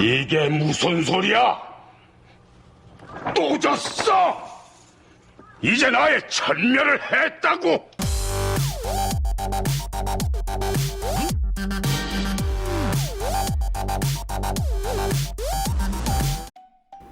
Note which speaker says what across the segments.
Speaker 1: 이게 무슨 소리야? 또 졌어! 이제 나의 천멸을 했다고!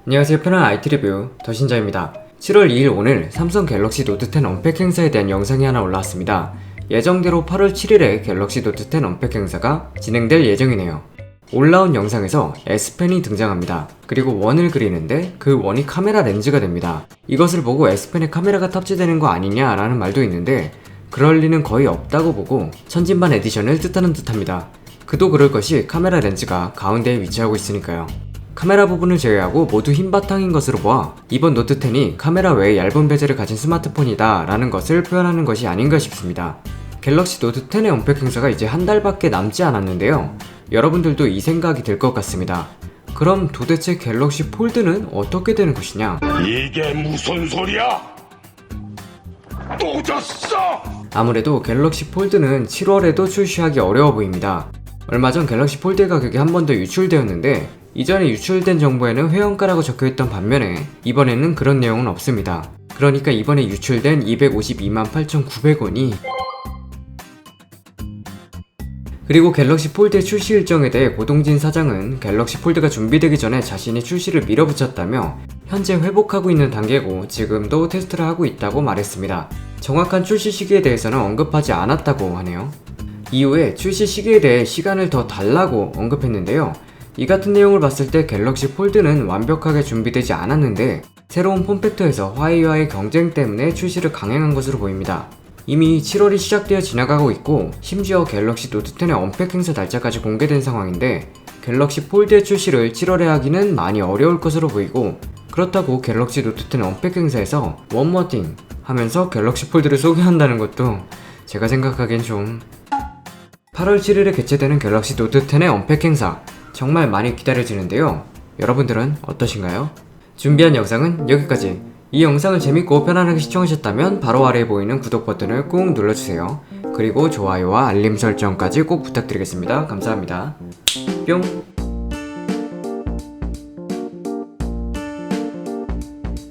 Speaker 2: 안녕하세요 편한 IT 리뷰 더신자입니다 7월 2일 오늘 삼성 갤럭시 노트 10 언팩 행사에 대한 영상이 하나 올라왔습니다 예정대로 8월 7일에 갤럭시 노트 10 언팩 행사가 진행될 예정이네요 올라온 영상에서 S펜이 등장합니다 그리고 원을 그리는데 그 원이 카메라 렌즈가 됩니다 이것을 보고 S펜에 카메라가 탑재되는 거 아니냐 라는 말도 있는데 그럴 리는 거의 없다고 보고 천진반 에디션을 뜻하는 듯합니다 그도 그럴 것이 카메라 렌즈가 가운데에 위치하고 있으니까요 카메라 부분을 제외하고 모두 흰 바탕인 것으로 보아 이번 노트 10이 카메라 외에 얇은 베젤을 가진 스마트폰이다 라는 것을 표현하는 것이 아닌가 싶습니다. 갤럭시 노트 10의 언팩 행사가 이제 한 달밖에 남지 않았는데요. 여러분들도 이 생각이 들 것 같습니다. 그럼 도대체 갤럭시 폴드는 어떻게 되는 것이냐?
Speaker 1: 이게 무슨 소리야? 또 졌어!
Speaker 2: 아무래도 갤럭시 폴드는 7월에도 출시하기 어려워 보입니다. 얼마 전 갤럭시 폴드 가격이 한 번 더 유출되었는데 이전에 유출된 정보에는 회원가라고 적혀있던 반면에 이번에는 그런 내용은 없습니다. 그러니까 이번에 유출된 252만 8,900원이 그리고 갤럭시 폴드의 출시 일정에 대해 고동진 사장은 갤럭시 폴드가 준비되기 전에 자신이 출시를 밀어붙였다며 현재 회복하고 있는 단계고 지금도 테스트를 하고 있다고 말했습니다. 정확한 출시 시기에 대해서는 언급하지 않았다고 하네요. 이후에 출시 시기에 대해 시간을 더 달라고 언급했는데요. 이 같은 내용을 봤을 때 갤럭시 폴드는 완벽하게 준비되지 않았는데 새로운 폼팩터에서 화웨이와의 경쟁 때문에 출시를 강행한 것으로 보입니다. 이미 7월이 시작되어 지나가고 있고 심지어 갤럭시 노트 10의 언팩 행사 날짜까지 공개된 상황인데 갤럭시 폴드의 출시를 7월에 하기는 많이 어려울 것으로 보이고 그렇다고 갤럭시 노트 10 언팩 행사에서 원머 띵 하면서 갤럭시 폴드를 소개한다는 것도 제가 생각하기엔 좀 8월 7일에 개최되는 갤럭시 노트 10의 언팩 행사 정말 많이 기다려지는데요. 여러분들은 어떠신가요? 준비한 영상은 여기까지. 이 영상을 재밌고 편안하게 시청하셨다면 바로 아래에 보이는 구독 버튼을 꾹 눌러주세요. 그리고 좋아요와 알림 설정까지 꼭 부탁드리겠습니다. 감사합니다. 뿅!